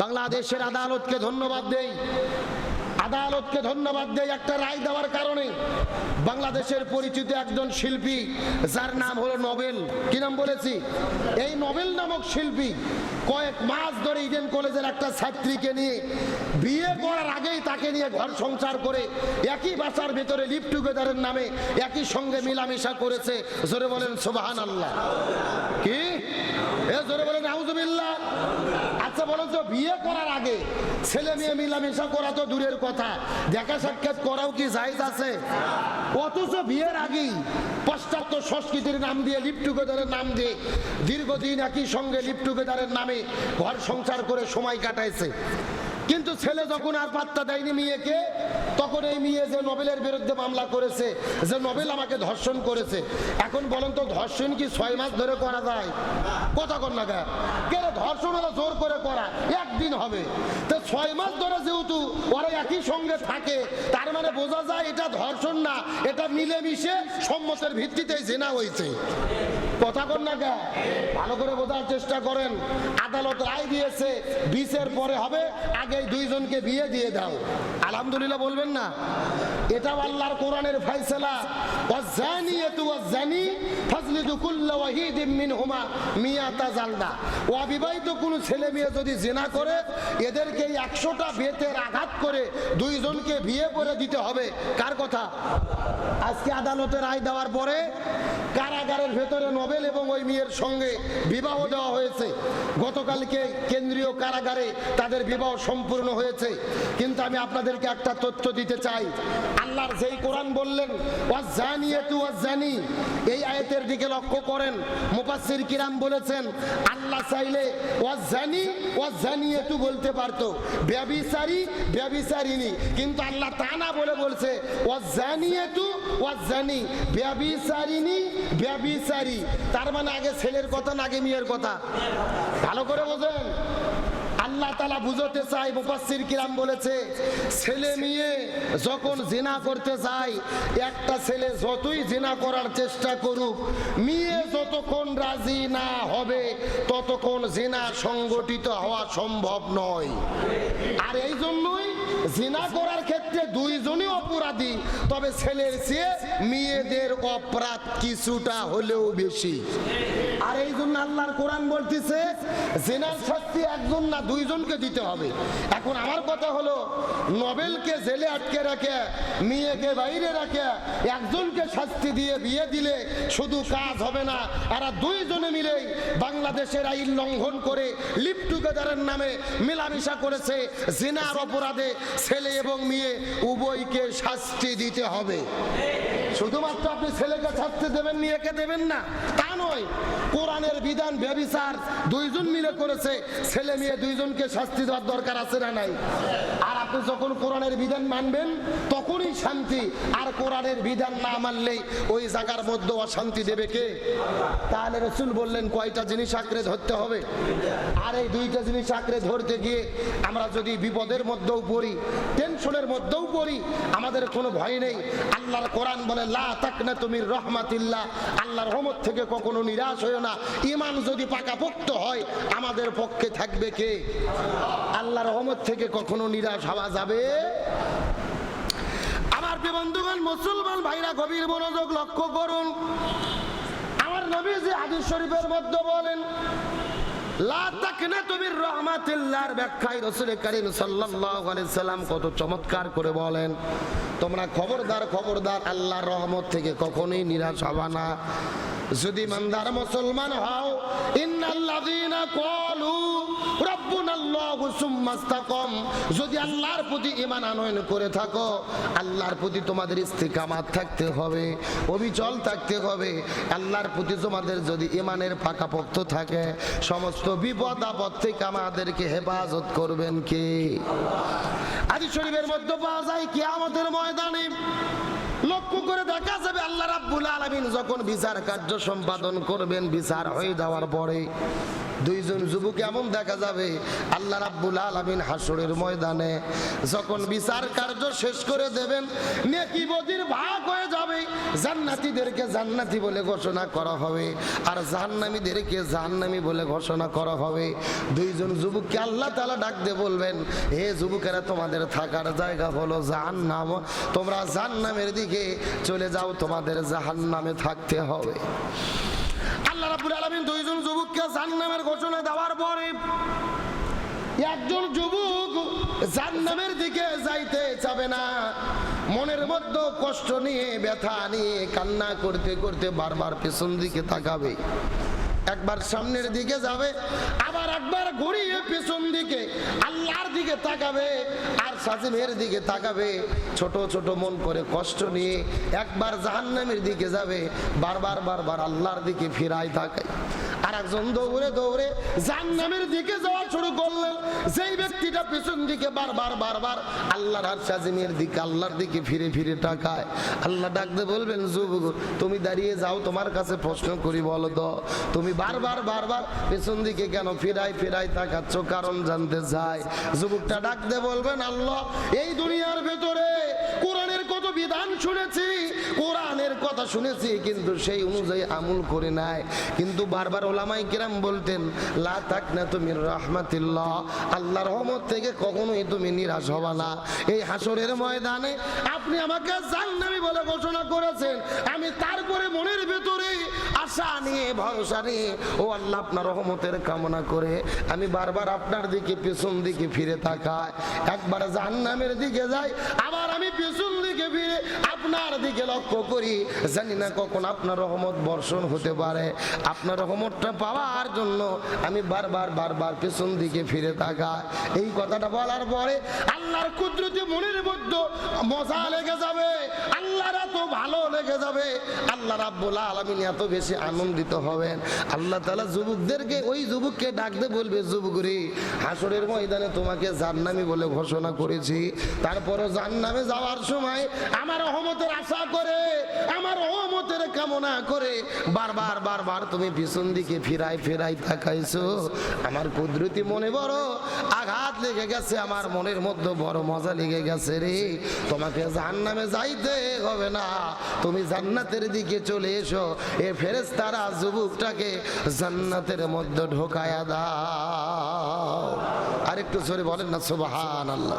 বাংলাদেশের আদালতকে ধন্যবাদ দেই। আদালতকে ধন্যবাদ দেয় একটা রায় দেওয়ার কারণে। বাংলাদেশের পরিচিত একজন শিল্পী, যার নাম হলো নোবেল কি নাম বলেছি? এই নোবেল নামক শিল্পী কয়েক মাস ধরে ইডেন কলেজের একটা ছাত্রীকে নিয়ে বিয়ে করার আগেই তাকে নিয়ে ঘর সংসার করে একই বাসার ভেতরে লিপ টুগেদারের নামে একই সঙ্গে মিলামিশা করেছে। জোরে বলেন সোবাহান আল্লাহ কি? এ জোরে বলেন আউজুবিল্লাহ আচ্ছা বলো তো, বিয়ে করার আগে ছেলে মেয়ে মিলামেশা করা তো দূরের কথা। দেখা সাক্ষাৎ করাও কি জায়েজ আছে? অথচ বিয়ের আগেই পাশ্চাত্য সংস্কৃতির নাম দিয়ে লিপ টুগেদারের নাম দিয়ে দীর্ঘদিন একই সঙ্গে লিপ টুগেদারের নামে ঘর সংসার করে সময় কাটাইছে। কিন্তু ছেলে যখন আর পাত্তা দেয়নি, মেয়েকে তখন এই মেয়ে যে নোবেলের বিরুদ্ধে মামলা করেছে, যে নোবেল আমাকে ধর্ষণ করেছে, এখন বলেন তো ধর্ষণ কি ছয় মাস ধরে করা যায়? কথা কর না কেন? ধর্ষণ হলো জোর করে করা? একদিন হবে। তো ছয় মাস ধরে যেহেতু ওরা একই সঙ্গে থাকে, তার মানে বোঝা যায় এটা ধর্ষণ না, এটা মিলেমিশে সম্মতের ভিত্তিতে জেনা হয়েছে। কথা কর না গা ভালো করে বোঝার চেষ্টা করেন। আদালত রায় দিয়েছে, বিশের পরে হবে আগে দুইজনকে বিয়ে দিয়ে দাও। আলহামদুলিল্লাহ বলবেন না? এটা আল্লাহর কোরআনের ফাইসালা ওয়াজানিয়াতু ওয়াজানি ফাজলিদু কুল্লা ওয়াহিদিম মিনহুমা মিয়াতা জালদা। অবিবাহিত কোনো ছেলে মেয়ে যদি জেনা করে, এদেরকে একশোটা বেতের আঘাত করে দুইজনকে বিয়ে করে দিতে হবে। কার কথা? আজকে আদালতে রায় দেওয়ার পরে কারাগারের ভেতরে নোবেল এবং ওই মেয়ের সঙ্গে বিবাহ দেওয়া হয়েছে। গতকালকে কেন্দ্রীয় কারাগারে তাদের বিবাহ সম্পূর্ণ হয়েছে। কিন্তু আমি আপনাদেরকে একটা তথ্য দিতে চাই। আল্লাহর যেই কোরআন বললেন ওয়াজানিয়াতু ওয়াজানি এই আয়াতের দিকে লক্ষ্য করেন। মুফাসসির কিরাম বলেছেন, আল্লাহ চাইলে ওয়াজানি ওয়াজানিয়াতু বলতে পারতো। ব্যবিচারী ব্যবিচারিনী কিন্তু আল্লাহ তা না বলে বলছে ওয়াজানিয়াতু ওয়াজানি ব্যবিচারিনী ব্যবিচারী। তার মানে আগে ছেলের কথা না আগে মেয়ের কথা? ভালো করে বোঝেন। আল্লাহ তালা বুঝতে চাই মুফাসসির কিরাম বলেছে, ছেলে মেয়ে যখন জিনা করতে যায়, একটা ছেলে যতই জিনা করার চেষ্টা করুক, মেয়ে যতক্ষণ রাজি না হবে, ততক্ষণ জিনা সংগঠিত হওয়া সম্ভব নয়। আর এই জন্যই জিনা করার ক্ষেত্রে দুইজনই অপরাধী, তবে ছেলের চেয়ে মেয়েদের অপরাধ কিছুটা হলেও বেশি। আর এই জন্য আল্লাহর কোরআন বলতেছে, জেনার শাস্তি একজন না দুইজনকে দিতে হবে। এখন আমার কথা হলো, নোবেলকে জেলে আটকে রাখে, মেয়েকে বাইরে রাখে, একজনকে শাস্তি দিয়ে বিয়ে দিলে শুধু কাজ হবে না, এরা দুইজনে মিলেই বাংলাদেশের আইন লঙ্ঘন করে লিপ টুগেদারের নামে মেলামেশা করেছে জেনার অপরাধে। ছেলে এবং মেয়ে উভয়কে শাস্তি দিতে হবে। শুধুমাত্র আপনি ছেলেকে শাস্তি দেবেন, মেয়েকে দেবেন না। তা নয় কোরআনের বিধান ব্যবিচার দুইজন মিলে করেছে। ছেলে মেয়ে দুইজনকে শাস্তি দেওয়ার দরকার আছে না নাই? আর আপনি যখন কোরআনের বিধান মানবেন, তখনই শান্তি। আর কোরআনের বিধান না মানলেই ওই জায়গার মধ্যে অশান্তি দেবে কে? তাহলে রসুল বললেন, কয়টা জিনিস আঁকড়ে ধরতে হবে? আর এই দুইটা জিনিস আঁকড়ে ধরতে গিয়ে আমরা যদি বিপদের মধ্যেও পড়ি, টেনশনের মধ্যেও পড়ি, আমাদের কোনো ভয় নেই। আল্লাহর কোরআন বলে, লা তাকনা তুমি রহমাতিল্লাহ। আল্লাহর রহমত থেকে কখনো নিরাশ হয়েও না। ইমান যদি পাকাপোক্ত হয়, আমাদের পক্ষে থাকবে কে? আল্লাহর রহমত থেকে কখনো নিরাশ হওয়া যাবে? আমার বন্ধুগণ, মুসলমান ভাইরা, গভীর মনোযোগ লক্ষ্য করুন। আমার নবী যে হাদিস শরীফের মধ্যে বলেন কত চমৎকার করে বলেন, তোমরা খবরদার খবরদার, আল্লাহর রহমত থেকে কখনোই নিরাশ হবা না। যদি ইমানদার মুসলমান হও, ইন্নাল্লাযীনা ক্বালু, রাব্বুনাল্লাহু সুম্মা ইসতাকাম। যদি আল্লাহর প্রতি ঈমান আনয়ন করে থাকো, আল্লাহর প্রতি তোমাদের ইস্তিকামাত থাকতে হবে, অবিচল থাকতে হবে। আল্লাহর প্রতি তোমাদের যদি ঈমানের পাকাপোক্ত থাকে, সমস্ত বিপদ আপদ থেকে আমাদেরকে হেফাজত করবেন কে? আদি শরীফের মধ্যে পাওয়া যায়, কিয়ামতের ময়দানে লক্ষ্য করে দেখা যাবে আল্লাহ রাব্বুল আলামিন যখন বিচার কার্য সম্পাদন করবেন, বিচার হয়ে যাওয়ার পরে দুইজন যুবক এমন দেখা যাবে, আল্লাহ রাব্বুল আলামিন হাসরের ময়দানে যখন বিচার কার্য শেষ করে দেবেন, নেকি বদির ভাগ হয়ে যাবে। জান্নাতীদেরকে জান্নাতি বলে ঘোষণা করা হবে আর জাহান্নামীদেরকে জাহান্নামী বলে ঘোষণা করা হবে। দুইজন যুবককে আল্লাহ তাআলা ডাক দিয়ে বলবেন, হে যুবকেরা, তোমাদের থাকার জায়গা হলো জাহান্নাম। তোমরা জাহান্নামের দিকে চলে যাও, তোমাদের জাহান নামে থাকতে হবে। আল্লাহ রাবুল আলমিন দুইজন যুবককে জাহান্নামের ঘোষণা দেওয়ার পরে একজন যুবক জাহান্নামের দিকে যাইতে চাবে না। মনের মধ্যে কষ্ট নিয়ে, ব্যথা নিয়ে কান্না করতে করতে বারবার পেছন দিকে তাকাবে। একবার সামনের দিকে যাবে, আবার একবার ঘুরিয়ে পেছন দিকে, আল্লাহর দিকে তাকাবে আর সাজিমের দিকে তাকাবে। ছোট ছোট মন করে কষ্ট নিয়ে একবার জাহান্নামের দিকে যাবে, বারবার বারবার আল্লাহর দিকে ফিরায় থাকে আর একজন দৌড়ে দৌড়ে জাহান্নামের দিকে যাওয়া শুরু সেই ব্যক্তিটা পিছন দিকে বারবার বারবার আল্লাহর আর সাজিমের দিকে, আল্লাহর দিকে ফিরে ফিরে টাকায় আল্লাহ ডাকতে বলবেন, যুবক, তুমি দাঁড়িয়ে যাও, তোমার কাছে প্রশ্ন করি বলো তো, তুমি বারবার বারবার পেছন দিকে কেন ফিরাই ফিরাই তাকাচ্ছ? কারণ জানতে চাই যুবকটা ডাকতে বলবেন, আল্লাহ, এই দুনিয়ার ভেতরে কথা শুনেছি, কিন্তু সেই অনুযায়ী আমল করে নাই। কিন্তু বারবার ওলামাই কিরাম বলতেন, লা তাক না তুমি রহমাতিল্লাহ। আল্লাহর রহমত থেকে কখনোই তুমি নিরাশ হবা না। এই হাসরের ময়দানে আপনি আমাকে জান্নামি বলে ঘোষণা করেছেন। আমি তারপরে মনের ভেতরে আশা নিয়ে, ভরসা নিয়ে, ও আল্লাহ, আপনার রহমতের কামনা করে আমি বারবার আপনার দিকে, পেছন দিকে ফিরে তাকাই। একবার জাহান্নামের দিকে যাই, আবার আমি পেছন দিকে ফিরে আপনার দিকে লক্ষ্য করি। জানি না কখন আপনার রহমত বর্ষণ হতে পারে। আপনার রহমতটা পাওয়ার জন্য আমি বারবার বারবার পেছন দিকে ফিরে থাকা এই কথাটা বলার পরে আল্লাহর কুদরতি মনের মধ্যে মজা লেগে যাবে। আল্লাহর এত ভালো লেগে যাবে। আল্লাহ রাব্বুল আলামিন এত বেশি আনন্দিত হবেন। আল্লাহ তাআলা যুবকদেরকে ওই যুবককে ডাকতে বলবে হাসরের ময়দানে তোমাকে বলে ঘোষণা করেছি। তারপরও জান্নামে যাওয়ার সময় আমার রহমতের আশা করে, আমার রহমতের কামনা করে বারবার বারবার তুমি পিছন দিকে ফিরাই ফিরাই তাকাইছো। আমার কুদরতি মনে বড় আঘাত লেগে গেছে, আমার মনের মধ্যে বড় মজা লেগে গেছে রে। তোমাকে জাহান্নামে যাইতে হবে। না। তুমি জান্নাতের দিকে চলে এসো। এ ফেরেশতারা যুবকটাকে জান্নাতের মধ্যে ঢোকায়া দাও। আরেকটু জোরে বলেন না সুবহান আল্লাহ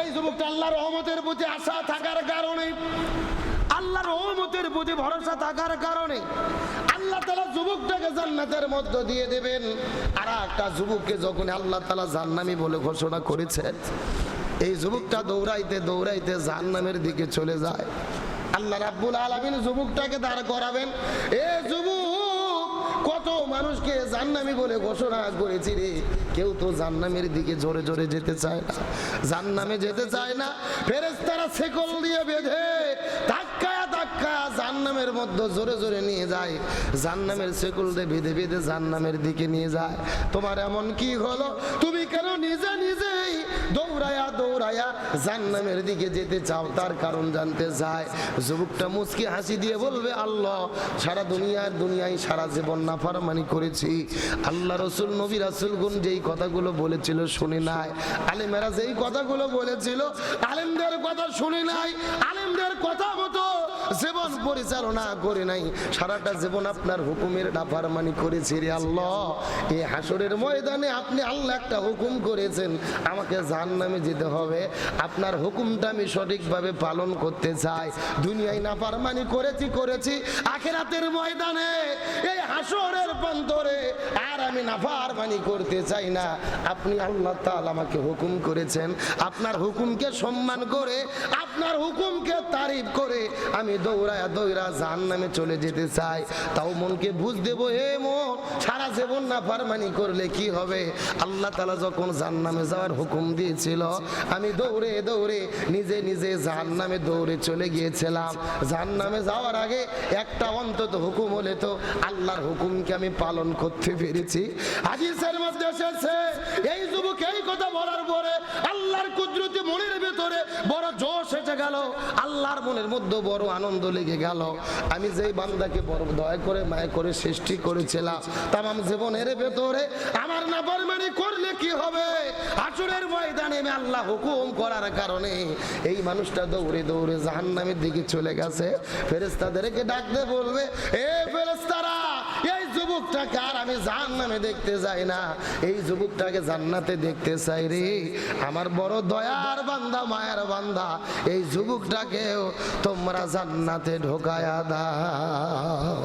এই যুবকটা আল্লাহর রহমতের প্রতি আশা থাকার কারণে, আল্লাহর রহমতের প্রতি ভরসা থাকার কারণে আল্লাহ তালা যুবকটাকে জান্নাতের মধ্য দিয়ে দেবেন। আর একটা যুবককে যখন আল্লাহ তালা জান্নামি বলে ঘোষণা করেছেন এই যুবকটা দৌড়াইতে দৌড়াইতে জাহান্নামের দিকে চলে যায়। আল্লাহ রাব্বুল আলামিন যুবকটাকে দাঁড় করাবেন। এ যুবক, কত মানুষকে জান্নামি বলে ঘোষণা করেছি রে। কেউ তো জান্নামের দিকে জোরে জোরে যেতে চায় না। জান্নামে যেতে চায় না। ফেরেশতারা শেকল দিয়ে বেঁধে ধাক্কায়া ধাক্কা জান্নামের মধ্যে জোরে জোরে নিয়ে যায়। জান্নামের শেকল দিয়ে বেঁধে বেঁধে জান্নামের দিকে নিয়ে যায়। তোমার এমন কি হলো? তুমি কেন নিজে জান্নামের দিকে যেতে চাও, তার কারণ জানতে চায়। যুবকটা মুচকি হাসি দিয়ে বলবে, আল্লাহ, সারা দুনিয়ার দুনিয়ায় সারা জীবন নাফারমানি করেছি। আল্লাহ রসুল, নবী রাসুল গুন যেই কথাগুলো বলেছিল শুনি নাই। আলেমেরা যেই কথাগুলো বলেছিল, আলেমদের কথা শুনি নাই। জীবন পরিচালনা করে নাই। সারাটা জীবন আপনার হুকুমের নাফারমানি করেছি রে আল্লাহ। এই হাসরের ময়দানে আপনি আল্লাহ একটা হুকুম করেছেন, আমাকে জান জাহান্নামে যেতে হবে। আপনার হুকুমটা আমি সঠিকভাবে পালন করতে চাই। দুনিয়ায় নাফারমানি করেছি করেছি। আখেরাতের ময়দানে এই হাসরের প্রান্তরে আর আমি নাফারমানি করতে চাই না। আপনি আল্লাহ তাল আমাকে হুকুম করেছেন। আপনার হুকুমকে সম্মান করে, আপনার হুকুমকে তারিফ করে আমি দৌড়ায়া দৌড়া জাহান্নামে চলে যেতে চায়, তাও মনকে বুঝ দেবো, হে মন, সারা জীবন না ফারমানি করলে কি হবে? আল্লাহ তালা যখন জাহান্নামে যাওয়ার হুকুম দিয়েছিল, আমি দৌড়ে দৌড়ে নিজে নিজে জাহান্নামে দৌড়ে চলে গিয়েছিলাম। জাহান্নামে যাওয়ার আগে একটা অন্তত হুকুম হলে তো আল্লাহর হুকুমকে আমি পালন করতে পেরেছি। হাদিসের মধ্যে এসেছে, এই এই কথা বলার পরে আল্লাহর কুদরতি মনের ভেতরে বড় জোশ এসে গেল। আল্লাহর মনের মধ্যে বড় আনন্দ লেগে গেল। আমি যেই বান্দাকে বড় দয়া করে, মায়া করে সৃষ্টি করেছিলাম তাম জীবনের ভেতরে আমার না বরমানি করলে কি হবে? আসরের ময়দানে আমি আল্লাহ হুকুম করার কারণে এই মানুষটা দৌড়ে দৌড়ে জাহান্নামের দিকে চলে গেছে। ফেরেস্তাদেরকে ডাকতে বলবে, এ ফেরেস্তারা এই যুবকটাকে আর আমি জাহান্নামে দেখতে যাই না। এই যুবকটাকে জান্নাতে দেখতে চাই রে। আমার বড় দয়ার বান্দা, মায়ের বান্দা, এই যুবকটাকেও তোমরা জান্নাতে ঢোকায়া দাও।